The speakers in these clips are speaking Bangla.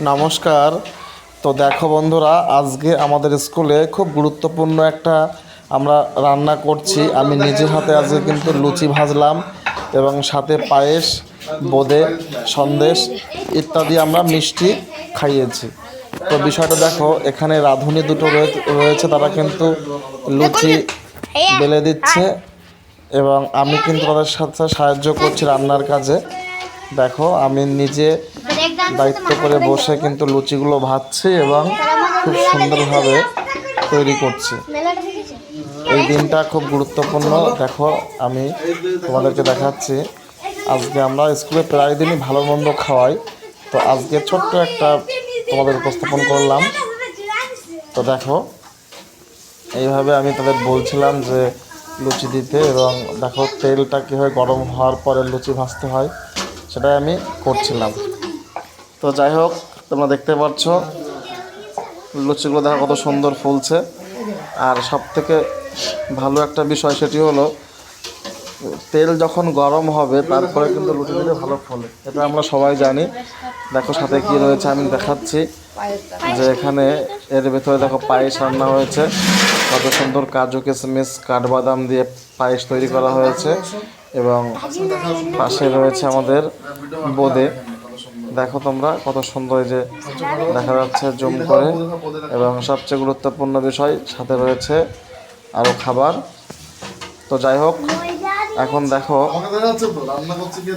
নমস্কার। তো দেখো বন্ধুরা আজকে আমাদের স্কুলে খুব গুরুত্বপূর্ণ একটা আমরা রান্না করছি। আমি নিজের হাতে আজকে কিন্তু লুচি ভাজলাম এবং সাথে পায়েস বোঁদে সন্দেশ ইত্যাদি আমরা মিষ্টি খাইয়েছি। তো বিষয়টা দেখো এখানে রাঁধুনি দুটো রয়ে- রয়েছে তারা কিন্তু লুচি বেলে দিচ্ছে এবং আমি কিন্তু তাদের সাথে সাহায্য করছি রান্নার কাজে। দেখো আমি নিজে দায়িত্ব করে বসে কিন্তু লুচিগুলো ভাজছি এবং খুব সুন্দরভাবে তৈরি করছি। এই দিনটা খুব গুরুত্বপূর্ণ। দেখো, আমি তোমাদেরকে দেখাচ্ছি। আজকে আমরা স্কুলে প্রায় দিনই ভালো মন্দ খাওয়াই। তো আজকে ছোট্ট একটা তোমাদের উপস্থাপন করলাম। তো দেখো, এইভাবে আমি তাদের বলছিলাম যে লুচি দিতে এবং দেখো, তেলটা কীভাবে গরম হওয়ার পরে লুচি ভাজতে হয়, সেটাই আমি করছিলাম। তো যাই হোক, তোমরা দেখতে পাচ্ছ, লুচিগুলো দেখো কত সুন্দর ফুলছে। আর সব থেকে ভালো একটা বিষয় সেটি হলো, তেল যখন গরম হবে, তারপরে কিন্তু লুচি দিলে ভালো ফলে। এটা আমরা সবাই জানি। দেখো সাথে কি রয়েছে, আমি দেখাচ্ছি। যে এখানে এর ভেতরে দেখো পায়েস রান্না হয়েছে। কত সুন্দর কাজু কিশমিশ কাঠবাদাম দিয়ে পায়েস তৈরি করা হয়েছে। এবং পাশে রয়েছে আমাদের বোঁদে। দেখো তোমরা, কত সুন্দর যে দেখা যাচ্ছে জুম করে। এবং সবচেয়ে গুরুত্বপূর্ণ বিষয়, সাথে রয়েছে আরও খাবার। তো যাই হোক, এখন দেখো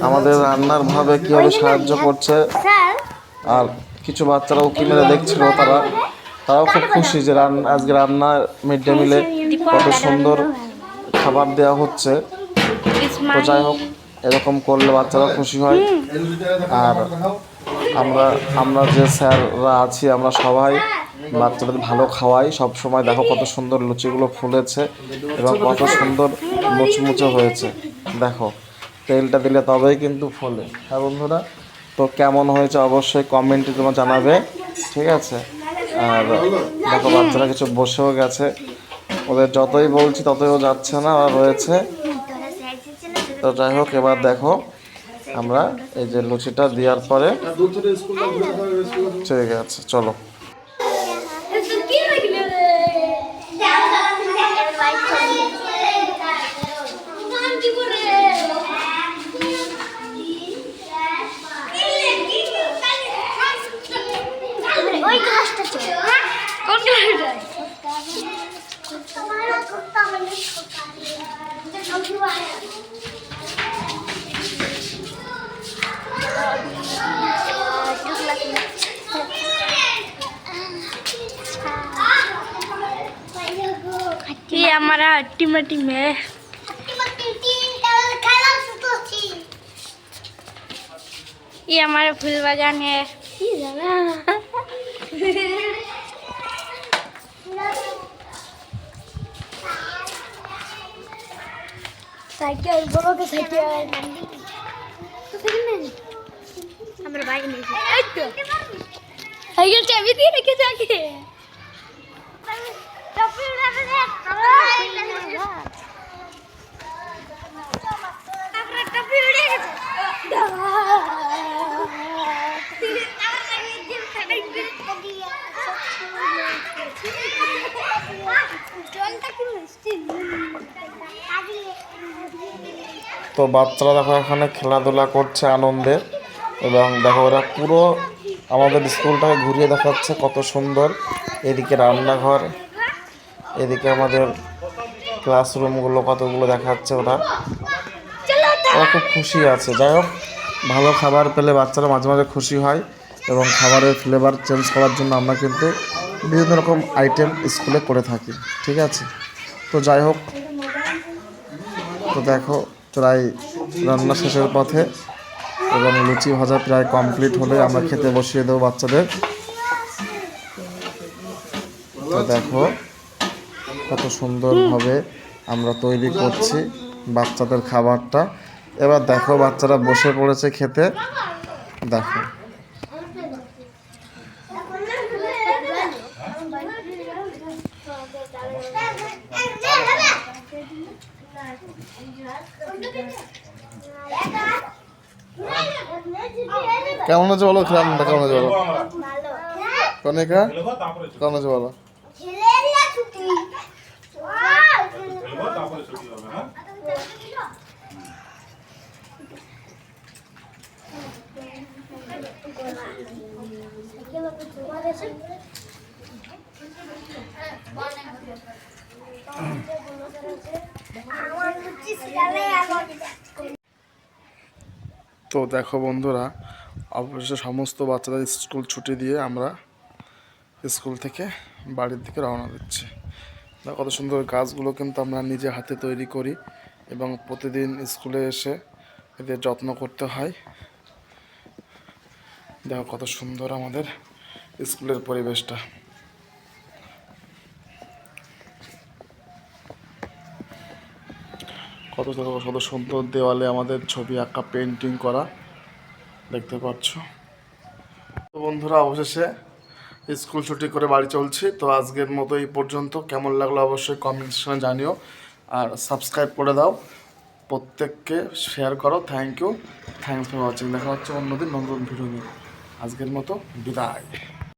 আমাদের রান্নার ভাবে কীভাবে সাহায্য করছে। আর কিছু বাচ্চারাও উকি মেরে দেখছিল তারা। তারাও খুব খুশি যে রান্না আজকে রান্না মিড ডে মিলে কত সুন্দর খাবার দেওয়া হচ্ছে। তো যাই হোক এরকম করলে বাচ্চারা খুশি হয়। আর আমরা আমরা যে স্যাররা আছি, আমরা সবাই বাচ্চাদের ভালো খাওয়াই। সব সময় দেখো কত সুন্দর লুচিগুলো ফুলেছে এবং কত সুন্দর মুচমুচে হয়েছে। দেখো, তেলটা দিলে তবেই কিন্তু ফলে। হ্যাঁ বন্ধুরা? তো কেমন হয়েছে অবশ্যই কমেন্টে তোমার জানাবে, ঠিক আছে? আর দেখো, বাচ্চারা কিছু বসেও গেছে। ওদের যতই বলছি ততইও যাচ্ছে না ওরা রয়েছে। তো যাই হোক, এবার দেখো আমরা এই যে লুচিটা দেওয়ার পরে ঠিক আছে, চলো। কোন हमारा हट्टी मट्टी में ये हमारा फूल बागान है। साइकिल बोलो के साइकिल हमारे बाइक नहीं साइकिल चाबी दी रखे जाके। তো বাচ্চারা দেখো এখানে খেলাধুলা করছে আনন্দে এবং দেখো ওরা পুরো আমাদের স্কুলটাকে ঘুরিয়ে দেখাচ্ছে কত সুন্দর। এদিকে রান্নাঘর, এদিকে আমাদের ক্লাসরুমগুলো কতগুলো দেখাচ্ছে ওরা। ওরা খুব খুশি আছে। যাই হোক, ভালো খাবার পেলে বাচ্চারা মাঝে মাঝে খুশি হয় এবং খাবারের ফ্লেভার চেঞ্জ করার জন্য আমরা কিন্তু বিভিন্ন রকম আইটেম স্কুলে করে থাকি। ঠিক আছে? তো যাই হোক, তো দেখো প্রায় রান্না শেষের পথে এবং লুচি ভাজা প্রায় কমপ্লিট হলে আমরা খেতে বসিয়ে দেবো বাচ্চাদের। তো দেখো কত সুন্দরভাবে আমরা তৈরি করছি বাচ্চাদের খাবারটা। এবার দেখো বাচ্চারা বসে পড়েছে খেতে। দেখো। কেমন আছে বলো? খেলাম কেমন আছে বলো? কনেকা? কেমন আছে বলো তো দেখো বন্ধুরা, অবশেষে সমস্ত বাচ্চাদের স্কুল ছুটি দিয়ে আমরা স্কুল থেকে বাড়ির দিকে রওনা দিচ্ছি। কত সুন্দর গাছগুলো কিন্তু আমরা নিজে হাতে তৈরি করি এবং প্রতিদিন স্কুলে এসে এদের যত্ন করতে হয়। দেখো কত সুন্দর আমাদের স্কুলের পরিবেশটা। কত কত সুন্দর দেওয়ালে আমাদের ছবি আঁকা পেন্টিং করা, দেখতে পাচ্ছ। তো বন্ধুরা, অবশেষে স্কুল ছুটি করে বাড়ি চলছি। তো আজকের মতো এই পর্যন্ত। কেমন লাগল অবশ্যই কমেন্ট জানিও। আর সাবস্ক্রাইব করে দাও। প্রত্যেককে শেয়ার করো। Thank you thanks for watching দেখা হচ্ছে অন্যদিন নতুন ভিডিও নিয়ে। আজকের মতো বিদায়।